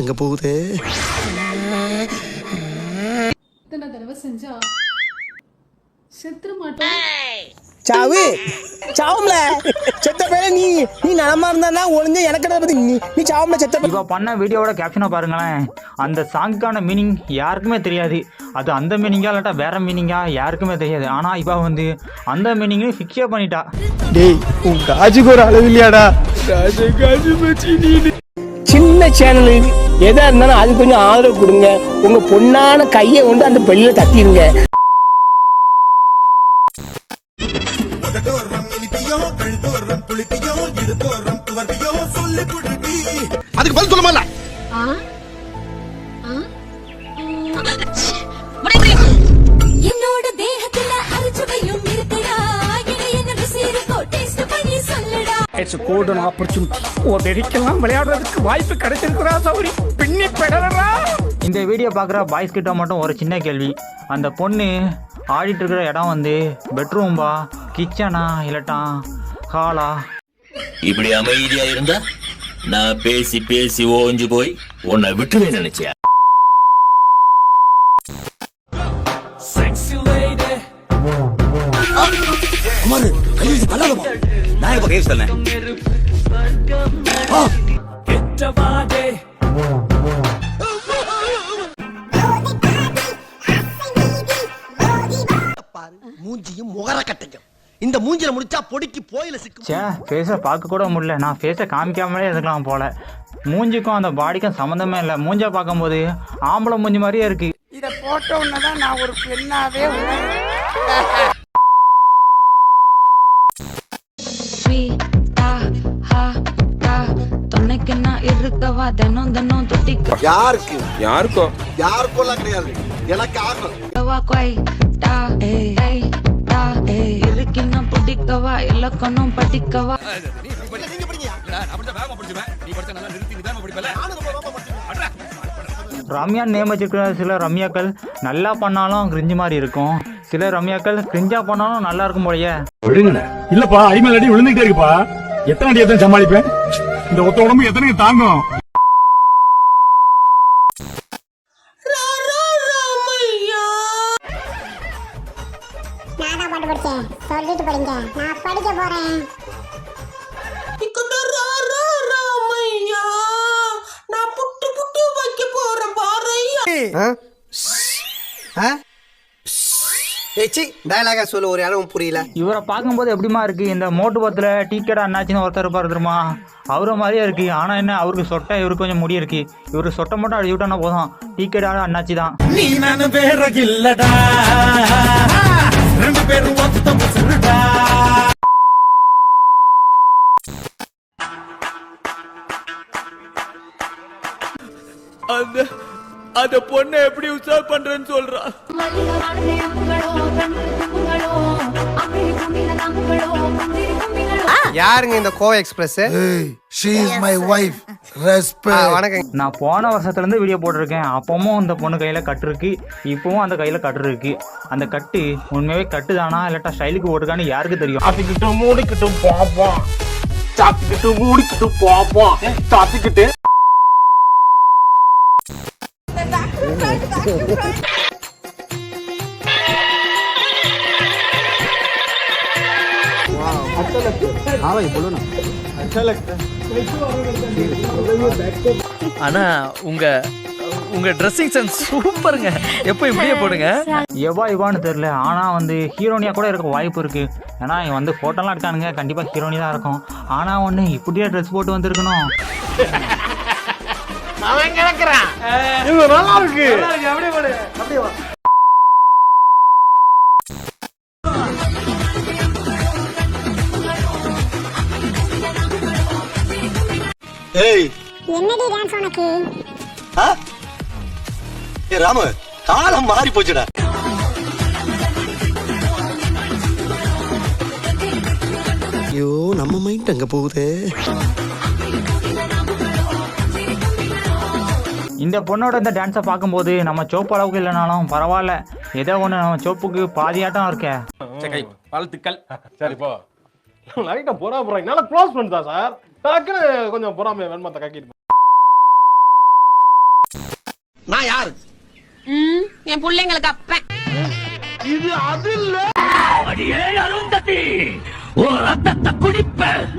எங்க போகுது? இத்தனை தடவை செஞ்சா செத்துற மாட்டோம். சாவு சாவும்ல. செத்த பேர நீ நீ நலமா இருந்தா ஒளிஞ்ச எனக்கு பத்தி நீ நீ சாவும்ல செத்த இப்போ பண்ண வீடியோவோட கேப்ஷனை பாருங்களேன். அந்த சாங்குக்கான மீனிங் யாருக்குமே தெரியாது. அது அந்த மீனிங்கா இல்லாட்டா வேற மீனிங்கா யாருக்குமே தெரியாது. ஆனால் இப்போ வந்து அந்த மீனிங்னு ஃபிக்ஸே பண்ணிட்டா. டேய் உன் காஜுக்கு ஒரு அளவு இல்லையாடா? காஜு காஜு மச்சி நீ. சின்ன சேனல் எதா இருந்தாலும் அது கொஞ்சம் ஆதரவு கொடுங்க. உங்க பொண்ணான கையை கொண்டு அந்த பெல்லில தட்டிடுங்க அதுக்கு பதில் சொல்ல மாட்டேன். இட்ஸ் கோல்டன் ஆப்பர்ச்சுனிட்டி ஒரு நெறிக்கெல்லாம் விளையாடுறதுக்கு வாய்ப்பு கிடைச்சிருக்கிறா சௌரி? பின்னி பெடறா இந்த வீடியோ பார்க்குற பாய்ஸ் கிட்ட மட்டும் ஒரு சின்ன கேள்வி. அந்த பொண்ணு ஆடிட்டு இருக்கிற இடம் வந்து பெட்ரூம்பா கிச்சனா இல்லாட்டா ஹாலா இப்படி அமைதியா இருந்தா நான் பேசி பேசி ஓஞ்சு போய் உன்னை விட்டுவே நினைச்சியா மூஞ்சியும் முகர கட்டையும் இந்த மூஞ்சில முடிச்சா பொடிக்கு போயில சிக்கும். சே ஃபேஸை பார்க்க கூட முடியல. நான் ஃபேஸை காமிக்காமலே இருக்கலாம் போல. மூஞ்சிக்கும் அந்த பாடிக்கும் சம்மந்தமே இல்லை. மூஞ்சை பார்க்கும்போது ஆம்பளை மூஞ்சி மாதிரியே இருக்கு. இத போட்ட உடனேதான் நான் ஒரு பெண்ணாவே யாருக்கு? யாருக்கோ? யாருக்கோலாம் கிடையாது. எனக்கு இருக்கின்னா பிடிக்கவா? இலக்கணம் படிக்கவா? ரம்யா நேம் வச்சிருக்கிற சில ரம்யாக்கள் நல்லா பண்ணாலும் கிரிஞ்சு மாதிரி இருக்கும். சில ரம்யாக்கள் கிரிஞ்சா பண்ணாலும் நல்லா இருக்கும் போலயே. விடுங்கண்ணே இல்லப்பா ஐமேல் அடி விழுந்துகிட்டே இருக்குப்பா. எத்தனை அடி எத்தனை சமாளிப்பேன்? இந்த ஒத்த உடம்பு எத்தனை தாங்கும்? நான் பாட்டு சொல்லிட்டு படிங்க நான் படிக்க போறேன். ஏச்சி டயலாக சொல்லு ஒரு அளவும் புரியல. இவரை பார்க்கும்போது எப்படிமா இருக்கு? இந்த மோட்டு பத்தில் டீ கடை அண்ணாச்சின்னு ஒருத்தர் இருப்பார் தெரியுமா? அவரை மாதிரியே இருக்கு. ஆனா என்ன அவருக்கு சொட்டை இவருக்கு கொஞ்சம் முடி இருக்கு. இவரு சொட்டை மட்டும் அடிச்சு விட்டானா போதும். டீ கடை அண்ணாச்சி தான். நீ நானும் வேற இல்லடா. ரெண்டு பேரும் அந்த அந்த பொண்ணை எப்படி உசார் பண்றேன்னு சொல்றா. யாருங்க இந்த go express? She is my wife respect வணக்கம். நான் போன வருஷத்துல இருந்து வீடியோ போட்டிருக்கேன். அப்பவும் அந்த பொண்ணு கையில கட்டு இருக்கு. இப்பவும் அந்த கையில கட்டு இருக்கு. அந்த கட்டு உண்மையாவே கட்டு தானா இல்லாட்டா ஸ்டைலுக்கு போட்டிருக்கான்னு யாருக்கு தெரியும்? சாப்பிக்கிட்டு மூடிக்கிட்டு பாப்போம் சாப்பிக்கிட்டு மூடிக்கிட்டு பாப்போம் சாப்பிக்கிட்டு ஆனா உங்க உங்க ட்ரெஸ்ஸிங் சென்ஸ் சூப்பருங்க எப்போ இப்படியே போடுங்க? எவா இவான்னு தெரியல. ஆனா வந்து ஹீரோனியா கூட இருக்க வாய்ப்பு இருக்கு. ஏன்னா இவன் வந்து போட்டோலாம் எடுத்தானுங்க. கண்டிப்பா ஹீரோனி தான் இருக்கும். ஆனா ஒண்ணு இப்படியே ட்ரெஸ் போட்டு வந்திருக்கணும். இது நல்லா இருக்கு. அப்படியே பாடு. அப்படியே வா. ஏய். என்னடி டான்ஸ் உனக்கு? ஆ? ஏய் ராமு காலம் மாறி போச்சுடா. ஐயோ நம்ம மைண்ட் அங்க போகுது. இந்த பொண்ணோட இந்த டான்ஸை பார்க்கும்போது நம்ம சோப்பு அளவுக்கு இல்லைனாலும் பரவாயில்ல. ஏதோ ஒன்று நம்ம சோப்புக்கு பாதியாட்டம் இருக்கே. வாழ்த்துக்கள். சரி போ. லைட்டா பொறா போறாங்க நல்லா க்ளோஸ் பண்ணிட்டா சார்? டக்குன்னு கொஞ்சம் பொறாமைய வெண்மத்தை கக்கிட்டு நான் யாரு? என் பிள்ளைங்களுக்கு அப்பன்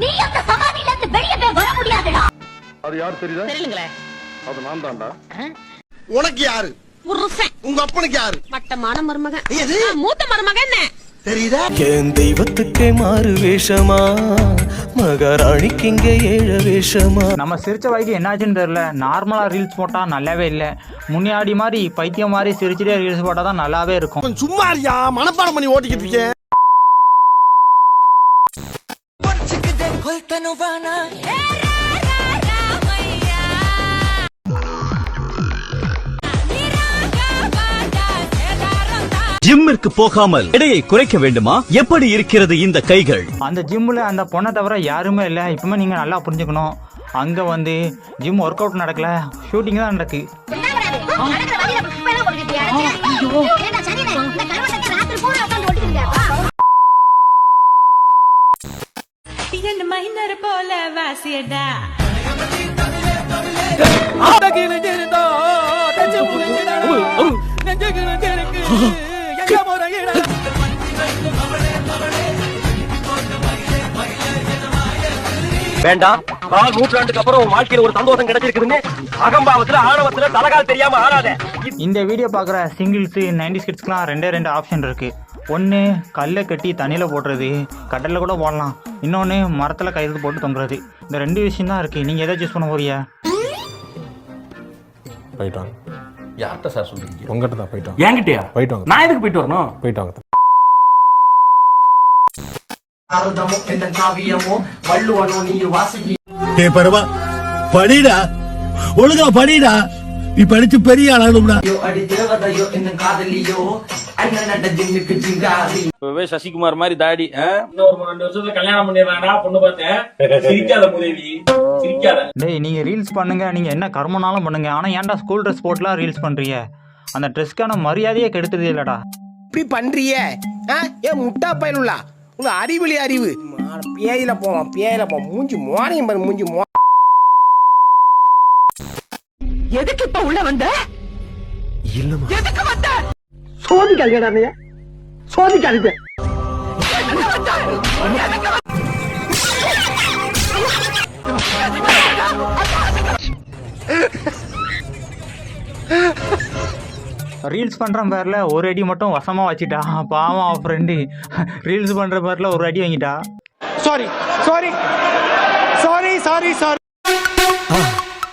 நீ அந்த சமாதியில இருந்து வெளியே வர முடியாதுடா. அது யார் தெரியுதா? தெரியலங்களே. அது நான் தான்டா. உனக்கு யாரு? உங்க அப்பனுக்கு யாரு? மட்டமான மருமகன் எது? மூத்த மருமகன் என்ன? தெரியுதா? என் தெய்வத்துக்கே மாறு வேஷமா? மகாராணிக்கு இங்க ஏழ வேஷமா? நம்ம சிரிச்ச வாய்க்கு என்னாச்சுன்னு தெரில நார்மலாக ரீல்ஸ் போட்டால் நல்லாவே இல்லை. முன்னாடி மாதிரி பைத்தியம் மாதிரி சிரிச்சிட்டே ரீல்ஸ் போட்டால் தான் நல்லாவே இருக்கும். சும்மா இருக்கியா? மனப்பாடம் பண்ணி ஓட்டிக்கிட்டு இருக்கேன். ஜிம்மிற்கு போகாமல் எடையை குறைக்க வேண்டுமா? எப்படி இருக்கிறது இந்த கைகள்? அந்த ஜிம்மில் அந்த பொண்ணை தவிர யாருமே இல்லை. இப்பவுமே நீங்கள் நல்லா புரிஞ்சுக்கணும். அங்கே வந்து ஜிம் ஒர்க் அவுட் நடக்கல. ஷூட்டிங் தான் நடக்கு. நடக்கிற வழியில குப்பை எல்லாம் போட்டுக்கிட்டு வேண்டாம். கால் நூற்றாண்டுக்கு அப்புறம் வாழ்க்கையில ஒரு சந்தோஷம் கிடைச்சிருக்குதுன்னு அகம்பாவத்துல ஆணவத்துல தலகால் தெரியாம ஆடாத இந்த வீடியோ பார்க்குற சிங்கிள்ஸு நைன்டி கிட்ஸ்க்குலாம் ரெண்டே ரெண்டு ஆப்ஷன் இருக்குது ஒன்று கல்லை கட்டி தண்ணியில் போடுறது கடலில் கூட போடலாம். இன்னொன்று மரத்தில் கயிறு போட்டு தொங்குறது. இந்த ரெண்டு விஷயம் தான் இருக்குது நீங்கள் எதை சூஸ் பண்ண போறியா போயிட்டாங்க யார்கிட்ட சார் சொல்றீங்க? உங்ககிட்ட தான் போயிட்டாங்க என்கிட்டயா? போயிட்டாங்க நான் எதுக்கு போயிட்டு வரணும்? போயிட்டாங்க ஏ பரவா படிடா. ஒழுங்கா படிடா. நீ படிச்சு பெரிய ஆளாகணும்டா சசிகுமார் மாதிரி தாடி ரெண்டு வருஷத்துல கல்யாணம் பண்ணிடுறாங்கடா பொண்ணு பார்த்தேன். சிரிக்காத முதவி. சிரிக்காத. டேய் நீங்கள் ரீல்ஸ் பண்ணுங்க நீங்கள் என்ன கர்மனாலும் பண்ணுங்க. ஆனால் ஏன்டா ஸ்கூல் ட்ரெஸ் போட்டுலாம் ரீல்ஸ் பண்ணுறீங்க அந்த ட்ரெஸ்க்கான மரியாதையே கெடுத்தது இல்லைடா. இப்படி பண்றிய ஏன் முட்டா பயனுள்ளா? உங்க அறிவிலி அறிவு. பேயில போவான் பேயில போ மூஞ்சி மோனையும் பாரு மூஞ்சி மோ எதுக்கு இப்ப உள்ள வந்த? இல்லம்மா. எதுக்கு வந்த? சோதிக்காதீங்க சோதிக்காதீங்க. ரீல்ஸ் பண்ணுற பேரில் ஒரு அடி மட்டும் வசமாக வச்சுட்டா. பாவம் அவன் ஃப்ரெண்டு ரீல்ஸ் பண்ணுற பேரில் ஒரு அடி வாங்கிட்டா. Sorry sorry sorry sorry sorry